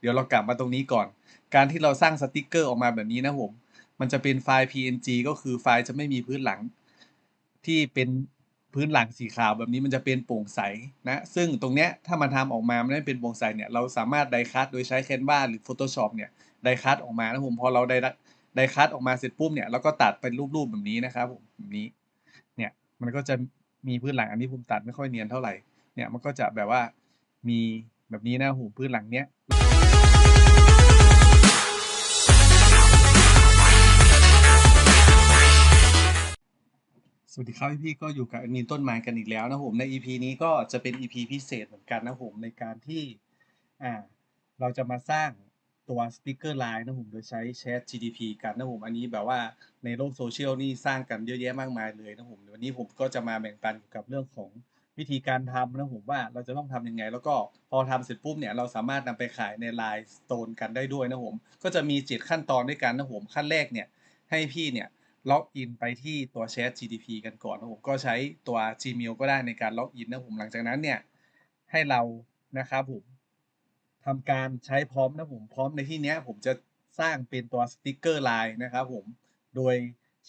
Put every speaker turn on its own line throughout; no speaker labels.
เดี๋ยวเรากลับมาตรงนี้ก่อน การที่เราสร้างสติกเกอร์ออกมาแบบนี้นะผม มันจะเป็นไฟล์ png ก็คือไฟล์จะไม่มีพื้นหลัง ที่เป็นพื้นหลังสีขาวแบบนี้มันจะเป็นโปร่งใสนะ ซึ่งตรงเนี้ยถ้ามันทำออกมามันไม่เป็นโปร่งใสเนี่ย เราสามารถไดคัตโดยใช้ Canva หรือ Photoshop เนี่ยไดคัตออกมานะผม พอเราไดไดคัตออกมาเสร็จปุ๊บเนี่ยเราก็ตัดเป็นรูปๆแบบนี้นะครับผมแบบนี้ เนี่ยมันก็จะมีพื้นหลังอันนี้ผมตัดไม่ค่อยเนียนเท่าไหร่ เนี่ยมันก็จะแบบว่ามีแบบนี้นะผมพื้นหลังเนี้ย ครับพี่พี่ก็อยู่กับมินต้นไม้กันอีกแล้วนะผมใน EP นี้ก็จะเป็น EP พิเศษเหมือนกันนะผมในการที่อ่าเราจะมาสร้างตัวสติกเกอร์ไลน์นะผมโดยใช้ Chat GDP กันนะผมอันนี้แบบว่าในโลกโซเชียลนี่สร้างกันเยอะแยะมากมายเลยนะผมวันนี้ผมก็จะมาแบ่งปันเกี่ยวกับเรื่องของวิธีการทำนะผมว่าเราจะต้องทำยังไง แล้วก็พอทำเสร็จปุ๊บเนี่ยเราสามารถนำไปขายใน Line Stone กันได้ด้วยนะผมก็จะมี7ขั้นตอนด้วยกันนะผมขั้นแรกเนี่ยให้พี่เนี่ย ล็อกอินไปที่ตัว Chat GDP กันก่อนนะผมก็ใช้ตัว Gmail ก็ได้ในการล็อกอินนะผมหลังจากนั้นเนี่ยให้เรานะครับผมทำการใช้พร้อมนะผมพร้อมในที่นี้ผมจะสร้างเป็นตัวสติกเกอร์ไลน์นะครับผมโดย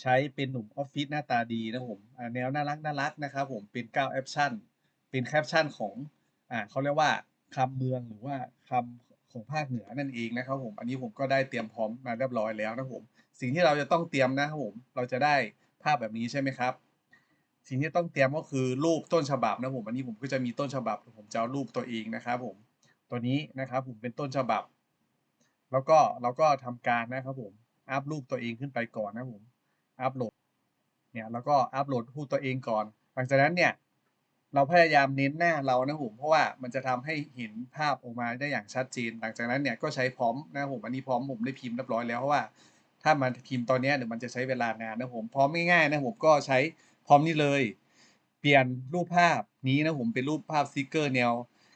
ใช้เป็นหนุ่มออฟฟิศหน้าตาดีนะผมแนวน่ารักน่ารักนะครับผมเป็น9แอปชั่นเป็นแคปชั่นของอ่าเขาเรียกว่าคำเมืองหรือว่าคำ ของภาคเหนือนั่นเองนะครับผม อันนี้ผมก็ได้เตรียมพร้อมมาเรียบร้อยแล้วนะผม สิ่งที่เราจะต้องเตรียมนะครับผม เราจะได้ภาพแบบนี้ใช่ไหมครับ สิ่งที่ต้องเตรียมก็คือรูปต้นฉบับนะผม อันนี้ผมก็จะมีต้นฉบับ ผมจะเอารูปตัวเองนะครับผม ตัวนี้นะครับผมเป็นต้นฉบับ แล้วก็เราก็ทำการนะครับผม อัพรูปตัวเองขึ้นไปก่อนนะผม อัพโหลด เนี่ย แล้วก็อัพโหลดรูปตัวเองก่อน หลังจากนั้นเนี่ย เราพยายามเน้นหน้าเรานะผมเพราะว่ามันจะทำให้เห็นภาพออกมาได้อย่างชัดเจนหลังจากนั้นเนี่ยก็ใช้พร้อมนะผมอันนี้พร้อมผมได้พิมพ์เรียบร้อยแล้วเพราะว่า ถ้ามันพิมพ์ตอนนี้เดี๋ยวมันจะใช้เวลานานนะผมพร้อมง่ายๆนะผมก็ใช้พร้อมนี่เลย เปลี่ยนรูปภาพนี้นะผมเป็นรูปภาพสติกเกอร์แนว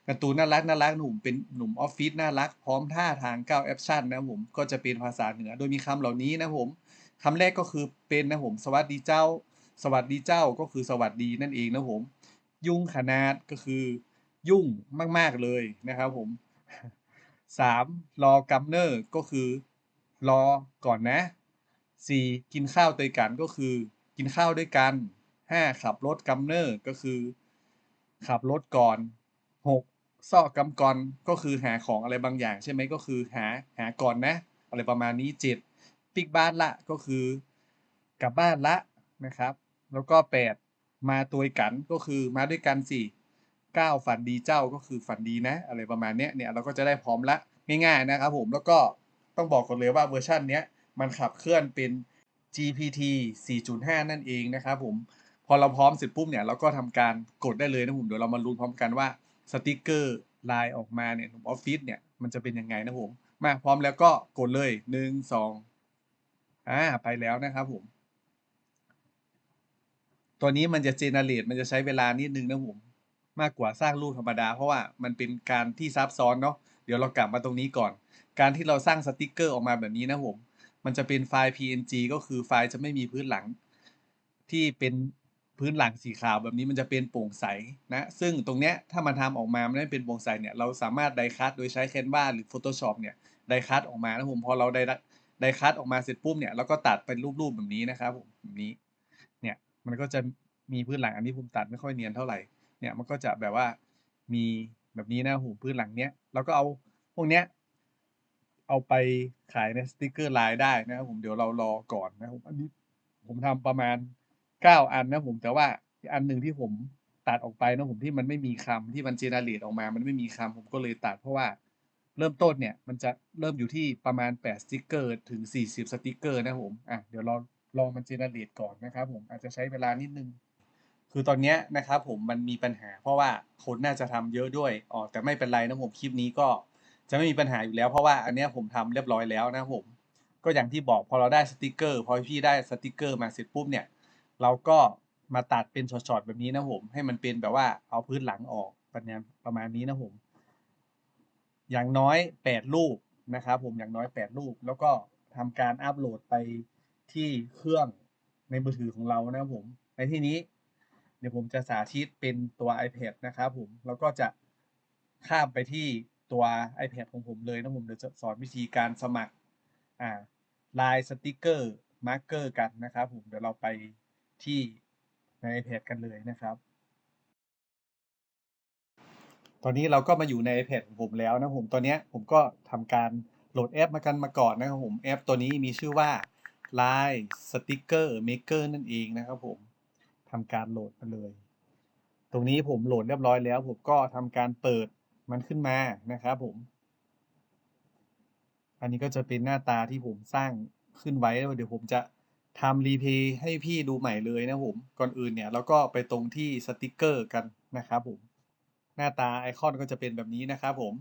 การ์ตูนน่ารักน่ารักหนะผมเป็นหนุ่มออฟฟิศน่ารักพร้อมท่าทาง9แอปชั่นนะผมก็จะเป็นภาษาเหนือโดยมีคำเหล่านี้นะผมคำแรกก็คือเป็นนะผมสวัสดีเจ้า สวัสดีเจ้าก็คือสวัสดีนั่นเองนะผม ยุ่งขนาดก็คือ ยุ่งมาก ๆ เลยนะครับผมสามรอกำเนอร์ก็คือ รอก่อนนะสี่กินข้าวด้วยกันก็คือ กินข้าวด้วยกันห้าขับรถกัมเนอร์ก็คือ ขับรถก่อนหกซ่อกำกรก็คือหาของอะไรบางอย่างใช่ไหมก็คือหาหาก่อนนะ อะไรประมาณนี้เจ็ดปิกบ้านละก็คือกลับบ้านละนะครับ แล้วก็แปด มาตัวกันก็คือมาด้วยกันสี่เก้าฝันดีเจ้าก็คือฝันดีนะ อะไรประมาณเนี้ยเนี่ยเราก็จะได้พร้อมละง่ายๆนะครับผมแล้วก็ต้องบอกก่อนเลยว่าเวอร์ชันเนี้ยมันขับเคลื่อนเป็น GPT 4.5 นั่นเองนะครับผมพอเราพร้อมเสร็จปุ๊บเนี่ยเราก็ทำการกดได้เลยนะผมเดี๋ยวเรามาลุ้นพร้อมกันว่าสติกเกอร์ไลน์ออกมาเนี่ยออฟฟิศเนี่ยมันจะเป็นยังไงนะผมมาพร้อมแล้วก็กดเลยหนึ่งสองอ่าไปแล้วนะครับผม ตัวนี้มันจะเจเนเรตมันจะใช้เวลานิดนึงนะผมมากกว่าสร้างรูปธรรมดา เพราะว่ามันเป็นการที่ซับซ้อนเนาะเดี๋ยวเรากลับมาตรงนี้ก่อน การที่เราสร้างสติกเกอร์ออกมาแบบนี้นะผมมันจะเป็นไฟล์ png ก็คือไฟล์จะไม่มีพื้นหลัง ที่เป็นพื้นหลังสีขาวแบบนี้มันจะเป็นโปร่งใสนะซึ่งตรงเนี้ยถ้ามันทำออกมามันไม่เป็นโปร่งใสเนี่ยเราสามารถไดคัตโดยใช้ Canva หรือ Photoshop เนี่ยไดคัตออกมานะผมพอเราไดไดคัตออกมาเสร็จปุ๊บเนี่ยเราก็ตัดเป็นรูปๆแบบนี้นะครับผมแบบนี้ มันก็จะมีพื้นหลังอันนี้ผมตัดไม่ค่อยเนียนเท่าไหร่เนี่ยมันก็จะแบบว่ามีแบบนี้นะผมพื้นหลังเนี้ยเราก็เอาพวกเนี้ยเอาไปขายในสติกเกอร์ไลน์ได้นะครับผมเดี๋ยวเรารอก่อนนะครับอันนี้ผมทำประมาณเก้าอันนะผมแต่ว่าอันหนึ่งที่ผมตัดออกไปนะผมที่มันไม่มีคำที่มันเจเนเรตออกมา มันไม่มีคำผมก็เลยตัดเพราะว่าเริ่มต้นเนี่ยมันจะเริ่มอยู่ที่ประมาณ8สติกเกอร์ถึง 40สติกเกอร์นะผมอะเดี๋ยวเรา ลองมันเจเนเรตก่อนนะครับผมอาจจะใช้เวลานิดนึง คือตอนนี้นะครับผมมันมีปัญหา เพราะว่าคนน่าจะทำเยอะด้วยอ๋อแต่ไม่เป็นไรนะผมคลิปนี้ก็จะไม่มีปัญหาอยู่แล้วเพราะว่าอันนี้ผมทำเรียบร้อยแล้วนะผมก็อย่างที่บอกพอเราได้สติกเกอร์พอพี่ได้สติกเกอร์มาเสร็จปุ๊บเนี่ยเราก็มาตัดเป็นช็อตๆแบบนี้นะผม ให้มันเป็นแบบว่าเอาพื้นหลังออกประมาณประมาณนี้นะผม อย่างน้อยแปดรูปนะครับผมอย่างน้อยแปดรูป แล้วก็ทำการอัปโหลดไป ที่เครื่องในมือถือของเรานะครับผม ในที่นี้เดี๋ยวผมจะสาธิตเป็นตัว iPad นะครับผม แล้วก็จะข้ามไปที่ตัว iPad ของผมเลยนะผมเดี๋ยวจะสอนวิธีการสมัครอ่าลายสติกเกอร์มาร์กเกอร์กันนะครับผมเดี๋ยวเราไปที่ใน iPad กันเลยนะครับ ตอนนี้เราก็มาอยู่ใน iPad ของผมแล้วนะผมตอนนี้ผมก็ทำการโหลดแอปมากันมาก่อนนะครับผมแอปตัวนี้มีชื่อว่า Line Sticker Maker นั่นเองนะครับผมทำการโหลดมาเลย ตรงนี้ผมโหลดเรียบร้อยแล้ว ผมก็ทำการเปิดมันขึ้นมานะครับผม อันนี้ก็จะเป็นหน้าตาที่ผมสร้างขึ้นไว้แล้วเดี๋ยวผมจะทำรีเพย์ให้พี่ดูใหม่เลยนะผม ก่อนอื่นเนี่ยเราก็ไปตรงที่สติกเกอร์กันนะครับผม หน้าตาไอคอนก็จะเป็นแบบนี้นะครับผม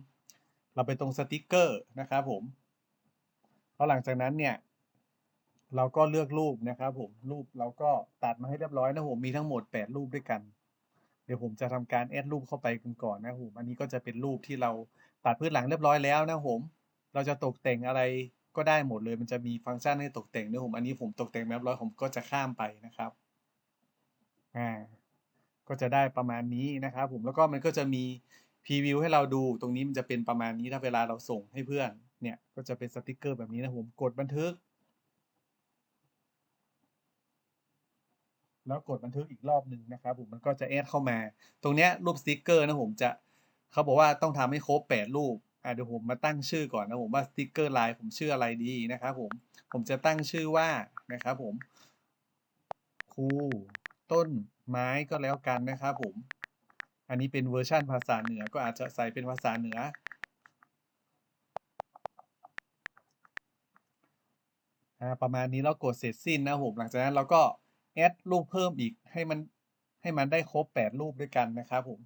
เราไปตรงสติกเกอร์นะครับผมแล้วหลังจากนั้นเนี่ย เราก็เลือกรูปนะครับผมรูปเราก็ตัดมาให้เรียบร้อยนะผมมีทั้งหมด 8 รูปด้วยกัน เดี๋ยวผมจะทำการแอดรูปเข้าไปกันก่อนนะผมอันนี้ก็จะเป็นรูปที่เราตัดพื้นหลังเรียบร้อยแล้วนะผมเราจะตกแต่งอะไรก็ได้หมดเลย มันจะมีฟังก์ชันให้ตกแต่งด้วยผมอันนี้ผมตกแต่งเรียบร้อยผมก็จะข้ามไปนะครับอ่าก็จะได้ประมาณนี้นะครับผมแล้วก็มันก็จะมีพรีวิวให้เราดูตรงนี้มันจะเป็นประมาณนี้ถ้าเวลาเราส่งให้เพื่อนเนี่ยก็จะเป็นสติกเกอร์แบบนี้นะผมกดบันทึก แล้วกดบันทึกอีกรอบหนึ่งนะครับผมมันก็จะแอดเข้ามา ตรงเนี้ยรูปสติกเกอร์นะผมจะเขาบอกว่าต้องทำให้ครบแปดรูปอะเดี๋ยวผมมาตั้งชื่อก่อนนะผมว่าสติกเกอร์ไลน์ผมชื่ออะไรดีนะครับผมผมจะตั้งชื่อว่านะครับผมครูต้นไม้ก็แล้วกันนะครับผม อันนี้เป็นเวอร์ชั่นภาษาเหนือก็อาจจะใส่เป็นภาษาเหนือ ประมาณนี้แล้วกดเสร็จสิ้นนะผมหลังจากนั้นเราก็ แอดรูปเพิ่มอีกให้มันให้มันได้ครบ 8 รูปด้วยกันนะครับผม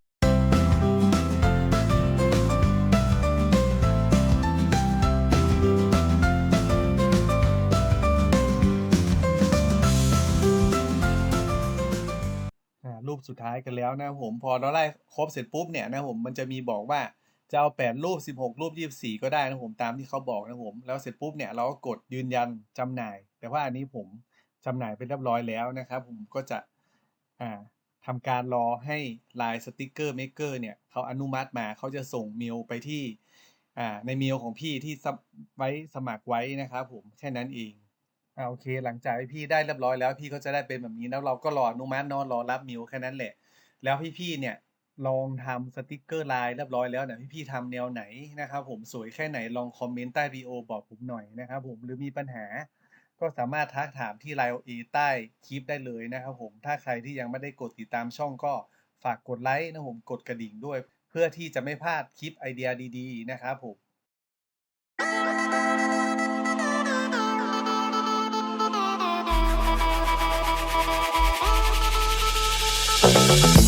อ่ารูปสุดท้ายกันแล้วนะผมพอเราไล่ครบเสร็จปุ๊บเนี่ยนะผมมันจะมีบอกว่าจะเอา8รูป 16 รูป 24 ก็ได้นะผมตามที่เขาบอกนะผมแล้วเสร็จปุ๊บเนี่ยเราก็กดยืนยันจำหน่าย แต่ว่าอันนี้ผม จำหน่ายไปเรียบร้อยแล้วนะครับผมก็จะอ่าทำการรอให้ Line Sticker Maker เนี่ยเขาอนุมัติมาเขาจะส่งเมลไปที่อ่าในเมลของพี่ที่ไว้สมัครไว้นะครับผมแค่นั้นเองอ่าโอเค หลังจากพี่ได้เรียบร้อยแล้วพี่ก็จะได้เป็นแบบนี้แล้วเราก็รออนุมัตินาะรอรับเมิวแค่นั้นแหละ แล้วพี่ๆเนี่ยลองทำสติกเกอร์ลน์เรียบร้อยแล้วเนี่ยพี่ๆทำแนวไหนนะครับผมสวยแค่ไหนลองคอมเมนต์ใต้วิดีโอบอกผมหน่อยนะครับผมหรือมีปัญหา ก็สามารถทักถามที่ไลน์เอใต้คลิปได้เลยนะครับผม ถ้าใครที่ยังไม่ได้กดติดตามช่องก็ฝากกดไลค์นะผมกดกระดิ่งด้วย เพื่อที่จะไม่พลาดคลิปไอเดียดีๆ นะครับผม
Thank you.